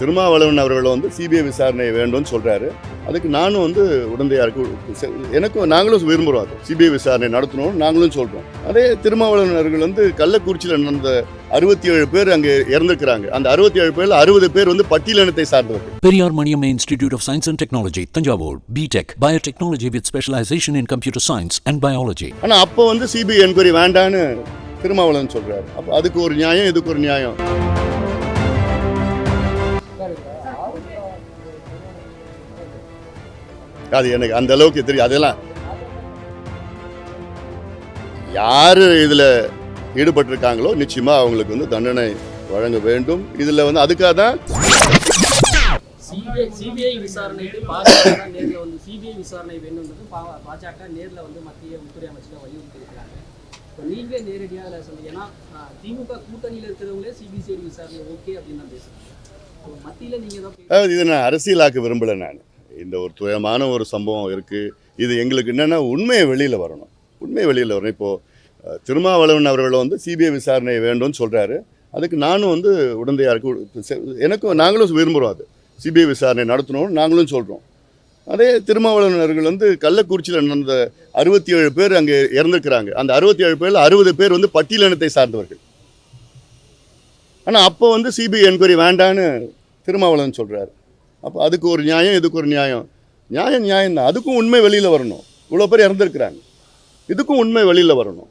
திருமாவளவன் அவர்கள் வந்து சிபிஐ விசாரணை வேண்டும்னு சொல்றாரு. அதுக்கு நானும் வந்து உடந்தையா இருக்கு எனக்கும் நாங்களும் விரும்புகிறோம் அது. சிபிஐ விசாரணை நடத்தணும் நாங்களும் சொல்றோம். அதே திருமாவளவன் அவர்கள் வந்து கள்ளக்குறிச்சியில் நடந்த அறுபத்தி ஏழு பேர் அங்கே இறந்துருக்கிறாங்க. அந்த அறுபத்தி ஏழு பேர்ல அறுபது பேர் வந்து பட்டியலினத்தை சார்ந்தவர்கள். Periyar Maniamma Institute of Science and Technology, Tanjavur, BTech, Biotechnology with specialization in computer science and biology. ஆனா அப்போ வந்து சிபிஐ என்கொயரி வேண்டான்னு திருமாவளவன் சொல்றாரு. அப்போ அதுக்கு ஒரு நியாயம் இதுக்கு ஒரு நியாயம். அது எனக்கு அந்த அளவுக்கு தெரியும். அதெல்லாம் யாரு இதுல ஈடுபட்டிருக்காங்களோ நிச்சயமா அவங்களுக்கு வந்து தண்டனை வழங்க வேண்டும். இதுல வந்து அதுக்காக தான் சிபிஐ சிபிஐ விசாரணைக்கு பாஜக தான் நேர்ல வந்து சிபிஐ விசாரணை வேணும்ன்றது பாஜக நேர்ல வந்து மத்திய உள்துறை அமைச்சர் வலியுறுத்தி இருக்கிறாங்க இப்போ நீங்க நேரடியாக அதில் சொல்லுங்க ஏன்னா ஆஹ், திமுக கூட்டணியில் இருக்கிறவங்களே சிபிசிஐடி விசாரணை ஓகே அப்படின்னு தான் பேசுறாங்க. இப்போ மத்தியில நீங்க தான் பேச- அதாவது இதை நான் அரசியலாக்க விரும்பலை நான். இந்த ஒரு துயரமான ஒரு சம்பவம் இருக்குது இது எங்களுக்கு என்னென்னா உண்மையை வெளியில் வரணும். உண்மை வெளியில் வரணும். இப்போது திருமாவளவன் அவர்கள் வந்து சிபிஐ விசாரணை வேண்டும்னு சொல்கிறாரு அதுக்கு நானும் வந்து உடந்தையாக இருக்கு எனக்கும் நாங்களும் விரும்புகிறோம் அது. சிபிஐ விசாரணை நடத்தணும்னு நாங்களும் சொல்கிறோம் அதே திருமாவளவனர்கள் வந்து கள்ளக்குறிச்சியில் நடந்த அறுபத்தி ஏழு பேர் அங்கே இறந்துருக்கிறாங்க. அந்த அறுபத்தி ஏழு பேரில் அறுபது பேர் வந்து பட்டியலினத்தை சார்ந்தவர்கள். ஆனால் அப்போ வந்து சிபிஐ என்கொயரி வேண்டான்னு திருமாவளவன் சொல்கிறாரு அப்போ அதுக்கு ஒரு நியாயம் இதுக்கு ஒரு நியாயம். நியாயம் நியாயம் தான். அதுக்கும் உண்மை வெளியில் வரணும். இவ்வளோ பேர் இறந்துருக்குறாங்க. இதுக்கும் உண்மை வெளியில் வரணும்.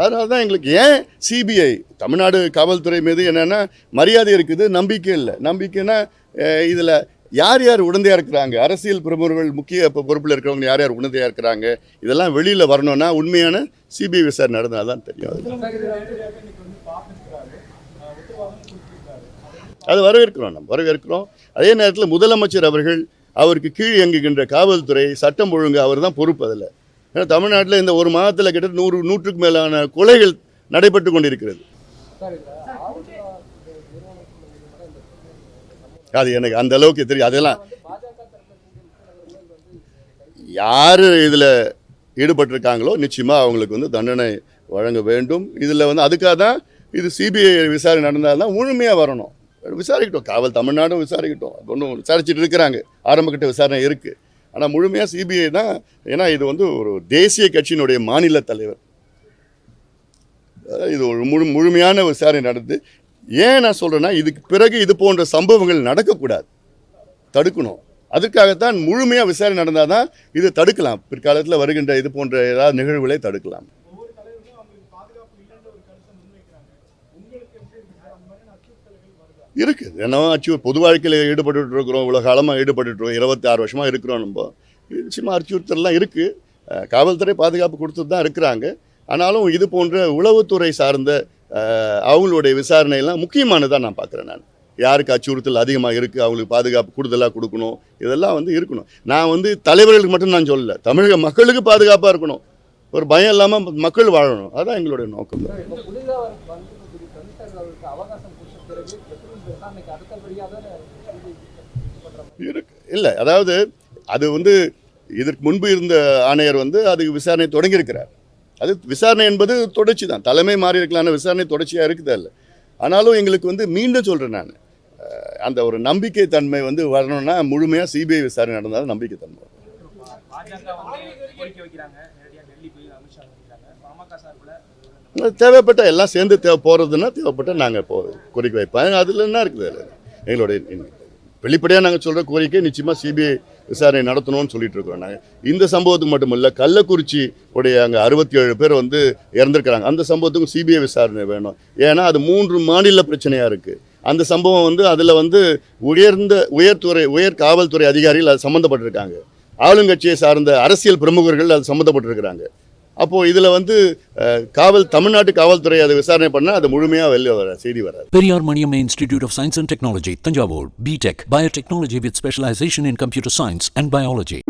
அதனால தான் எங்களுக்கு ஏன் சிபிஐ தமிழ்நாடு காவல்துறை மீது என்னென்னா மரியாதை இருக்குது நம்பிக்கை இல்லை. நம்பிக்கைன்னா இதில் யார் யார் உடந்தையாக இருக்கிறாங்க? அரசியல் பிரமுகர்கள் முக்கிய இப்போ பொறுப்பில் இருக்கிறவங்க யார் யார் உடந்தையாக இருக்கிறாங்க? இதெல்லாம் வெளியில் வரணும்னா உண்மையான சிபிஐ விசாரணை நடந்தால் தான் தெரியும் அது வரவேற்கிறோம் நம்ம வரவேற்கிறோம். அதே நேரத்தில் முதலமைச்சர் அவர்கள் அவருக்கு கீழ் இயங்குகின்ற காவல்துறை சட்டம் ஒழுங்கு அவர் தான் பொறுப்பு அதில். ஏன்னா தமிழ்நாட்டில் இந்த ஒரு மாதத்தில் கிட்ட நூறு நூற்றுக்கு மேலான கொலைகள் நடைபெற்று கொண்டிருக்கிறது. அது எனக்கு அந்த அளவுக்கு தெரியும். அதெல்லாம் யார் இதில் ஈடுபட்டிருக்காங்களோ நிச்சயமாக அவங்களுக்கு வந்து தண்டனை வழங்க வேண்டும். இதில் வந்து அதுக்காக தான் இது சிபிஐ விசாரணை நடந்தால் தான் முழுமையாக வரணும். விசாரிக்கட்டும். காவல் தமிழ்நாடும் விசாரிக்கட்டும். அது ஒன்றும் விசாரிச்சுட்டு இருக்கிறாங்க. ஆரம்பக்கிட்ட விசாரணை இருக்குது ஆனால் முழுமையாக சிபிஐ தான் ஏன்னா இது வந்து ஒரு தேசிய கட்சியினுடைய மாநில தலைவர். இது ஒரு முழு முழுமையான விசாரணை நடந்து ஏன் நான் சொல்கிறேன்னா இதுக்கு பிறகு இது போன்ற சம்பவங்கள் நடக்கக்கூடாது. தடுக்கணும். அதுக்காகத்தான் முழுமையாக விசாரணை நடந்தால் தான் இது தடுக்கலாம். பிற்காலத்தில் வருகின்ற இது போன்ற ஏதாவது நிகழ்வுகளை தடுக்கலாம். இருக்குது ஏன்னா அச்சு பொது வாழ்க்கையில் ஈடுபட்டு இருக்கிறோம் இவ்வளோ காலமாக ஈடுபட்டு இருக்கோம் இருபத்தி ஆறு வருஷமாக இருக்கிறோம் நம்ம. நிச்சயமாக அச்சுறுத்தல்லாம் இருக்குது காவல்துறை பாதுகாப்பு கொடுத்துட்டு தான் இருக்கிறாங்க. ஆனாலும் இது போன்ற உளவுத்துறை சார்ந்த அவங்களுடைய விசாரணையெல்லாம் முக்கியமானதாக நான் பார்க்குறேன் நான். யாருக்கு அச்சுறுத்தல் அதிகமாக இருக்குது அவங்களுக்கு பாதுகாப்பு கூடுதலாக கொடுக்கணும் இதெல்லாம் வந்து இருக்கணும். நான் வந்து தலைவர்களுக்கு மட்டும் நான் சொல்லல தமிழக மக்களுக்கு பாதுகாப்பாக இருக்கணும். ஒரு பயம் இல்லாமல் மக்கள் வாழணும். அதுதான் எங்களுடைய நோக்கம். கமிஷனர்களுக்கு அவகாசம் கொடுத்த பிறகு விசாரணைக்கு அடுத்தபடியாக இருக்கு. இல்லை அதாவது அது வந்து இதற்கு முன்பு இருந்த ஆணையர் வந்து அதுக்கு விசாரணை தொடங்கியிருக்கிறார். அது விசாரணை என்பது தொடர்ச்சி தான். தலைமை மாறி இருக்கலான விசாரணை தொடர்ச்சியாக இருக்குதா இல்லை ஆனாலும் எங்களுக்கு வந்து மீண்டும் சொல்கிறேன் நான். அந்த ஒரு நம்பிக்கை தன்மை வந்து வரணும்னா முழுமையாக சிபிஐ விசாரணை நடந்தால் நம்பிக்கை தன்மை வரும். தேவைப்பட்ட எல்லாம் சேர்ந்து தேவை போகிறதுன்னா தேவைப்பட்ட நாங்கள் போ கோரிக்கை வைப்போம். அதில் என்ன இருக்குது அதில்? எங்களுடைய வெளிப்படையாக நாங்கள் சொல்கிற கோரிக்கை நிச்சயமாக சிபிஐ விசாரணை நடத்தணும்னு சொல்லிட்டு இருக்கோம் நாங்கள் இந்த சம்பவத்துக்கு மட்டும் இல்லை கள்ளக்குறிச்சி உடைய அங்கே அறுபத்தி ஏழு பேர் வந்து இறந்துருக்கிறாங்க. அந்த சம்பவத்துக்கும் சிபிஐ விசாரணை வேணும். ஏன்னா அது மூன்று மாநில பிரச்சனையாக இருக்குது அந்த சம்பவம் வந்து அதில் வந்து உயர்ந்த உயர்துறை உயர் காவல்துறை அதிகாரிகள் அது சம்மந்தப்பட்டிருக்காங்க ஆளுங்கட்சியை சார்ந்த அரசியல் பிரமுகர்கள் அது சம்மந்தப்பட்டிருக்கிறாங்க அப்போ இதுல வந்து காவல் தமிழ்நாட்டு காவல்துறை அதை விசாரணை பண்ணா அது முழுமையா வெளியே வர செய்தி வர Periyar Maniam institute of science and technology Thanjavur B Tech biotechnology with specialization in computer science and biology